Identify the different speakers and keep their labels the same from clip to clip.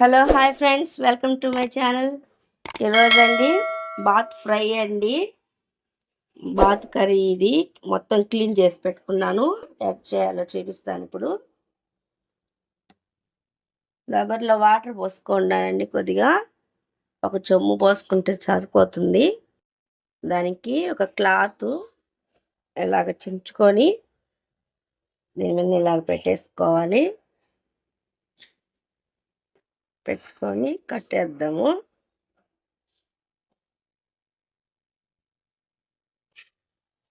Speaker 1: Hello hi friends. Welcome to my channel. ఈరోజు అండి బాత్ ఫ్రై అండి. బాత్ కర్రీ ఇది. మొత్తం క్లీన్ చేసి పెట్టుకున్నాను. యాడ్ చేయాలో చూపిస్తాను ఇప్పుడు. రబ్బర్లో వాటర్ పోసుకున్నానండి కొద్దిగా. ఒక చెమ్ము పోసుకుంటే సరిపోతుంది. దానికి ఒక క్లాత్ ఇలాగ చించుకొని దీని మీద ఇలాగ పెట్టేసుకోవాలి పెట్టుకొని కట్టేద్దాము.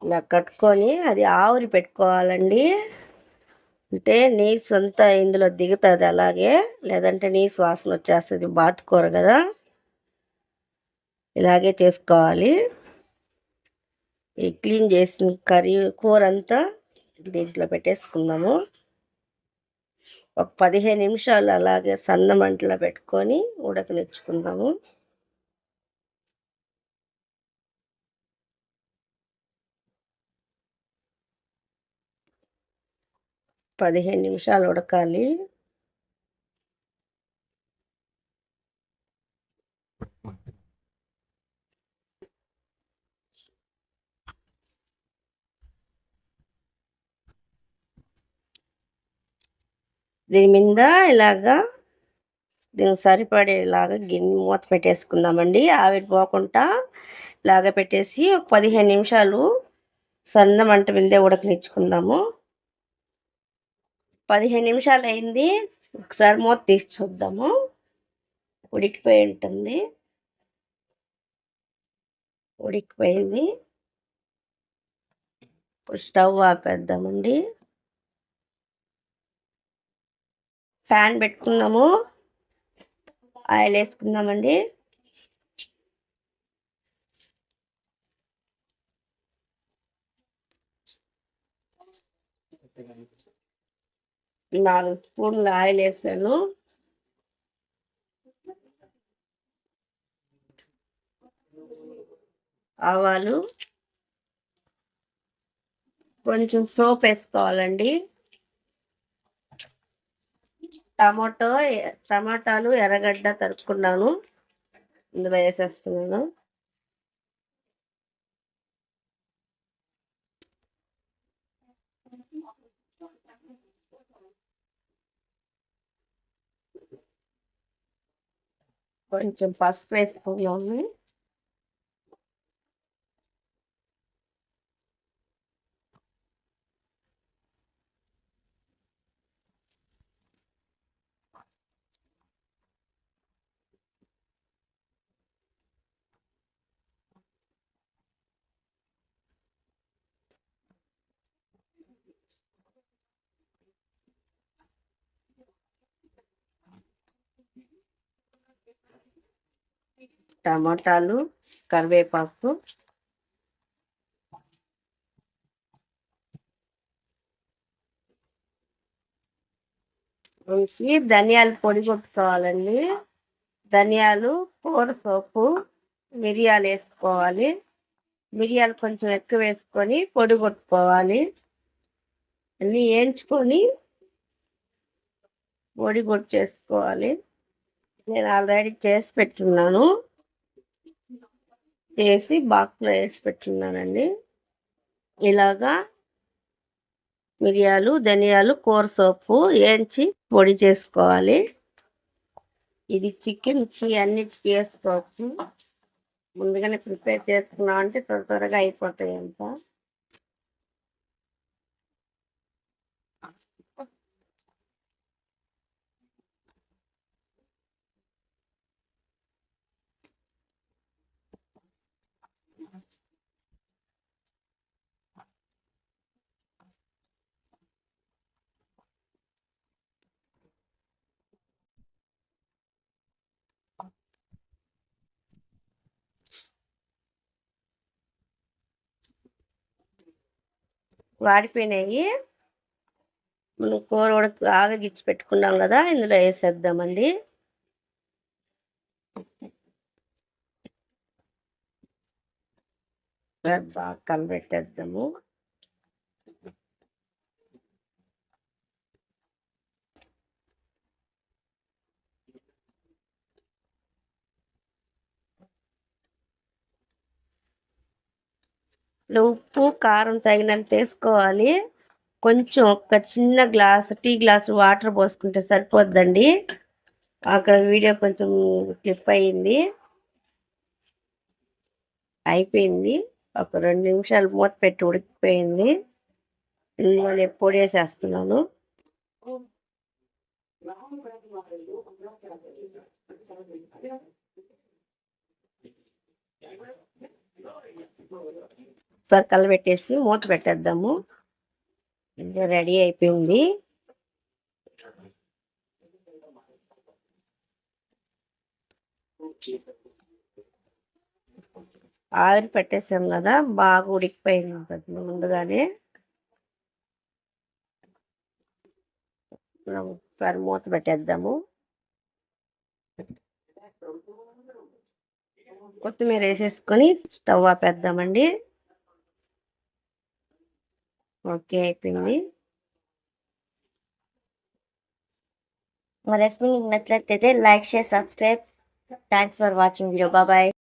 Speaker 1: ఇలా కట్టుకొని అది ఆవిరి పెట్టుకోవాలండి. అంటే నీసు అంతా ఇందులో దిగుతుంది అలాగే లేదంటే నీసు వాసన వచ్చేస్తుంది బాతుకూర కదా. ఇలాగే చేసుకోవాలి. ఈ క్లీన్ చేసిన కర్రీ కూర అంతా దీంట్లో పెట్టేసుకుందాము. ఒక పదిహేను నిమిషాలు అలాగే సన్న మంటలో పెట్టుకొని ఉడకనిచ్చుకుందాము. పదిహేను నిమిషాలు ఉడకాలి. దీని మీద ఇలాగా దీనికి సరిపడేలాగా గిన్నె మూత పెట్టేసుకుందామండి. ఆవిరి పోకుండా ఇలాగ పెట్టేసి ఒక పదిహేను నిమిషాలు సన్న మంట మీదే ఉడకనిచ్చుకుందాము. పదిహేను నిమిషాలు అయింది. ఒకసారి మూత తీసి చూద్దాము. ఉడికిపోయి ఉంటుంది. ఉడికిపోయింది. ఇప్పుడు స్టవ్ ఆపేద్దామండి. ప్యాన్ పెట్టుకున్నాము. ఆయిల్ వేసుకుందామండి. నాలుగు స్పూన్లు ఆయిల్ వేసాను. ఆవాలు. కొంచెం సోప్ వేసుకోవాలండి. టమాటో టమాటాలు ఎర్రగడ్డ తరుపుకున్నాను. ఇందులో వేసేస్తున్నాను. కొంచెం పసుపు వేసుకున్నాము టమాటాలు కరివేపాకు. వేసి ధనియాలు పొడి కొట్టుకోవాలండి. ధనియాలు కూర సోపు మిరియాలు వేసుకోవాలి. మిరియాలు కొంచెం ఎక్కువ వేసుకొని పొడి కొట్టుకోవాలి. అన్నీ వేయించుకొని పొడి కొట్టు చేసుకోవాలి నేను ఆల్రెడీ చేసి పెట్టున్నాను. వేసి బాక్స్లో వేసి పెట్టున్నానండి. ఇలాగా మిరియాలు ధనియాలు కూర సోపు వేయించి పొడి చేసుకోవాలి. ఇది చికెన్ అన్నిటికీ వేసుకోవచ్చు ముందుగానే ప్రిపేర్ చేసుకున్నాం అంటే త్వర త్వరగా అయిపోతాయి అంతా. వాడిపోయినాయి. మనం కూర ఉడక ఆవిగిచ్చి పెట్టుకున్నాం కదా ఇందులో వేసేద్దామండి. బాగా కలబెట్టేద్దాము. ఉప్పు కారం తగినంత వేసుకోవాలి. కొంచెం ఒక చిన్న గ్లాస్ టీ గ్లాస్ వాటర్ పోసుకుంటే సరిపోద్దండి. అక్కడ వీడియో కొంచెం క్లిప్ అయింది అయిపోయింది. ఒక రెండు నిమిషాలు మూత పెట్టి ఉడికిపోయింది. నేను పొడి వేసేస్తున్నాను. ఒకసారి కలబెట్టేసి మూత పెట్టేద్దాము. రెడీ అయిపోయింది. ఆవిరి పెట్టేసాం కదా బాగా ఉడికిపోయింది ఉంటుంది ముందుగానే. ఒకసారి మూత పెట్టేద్దాము. కొత్తిమీర వేసేసుకొని స్టవ్ ఆపేద్దామండి. ఓకే అయిపోయింది.
Speaker 2: మా రెసిపీ నచ్చినట్లయితే like share subscribe. Thanks for watching video బాబాయ్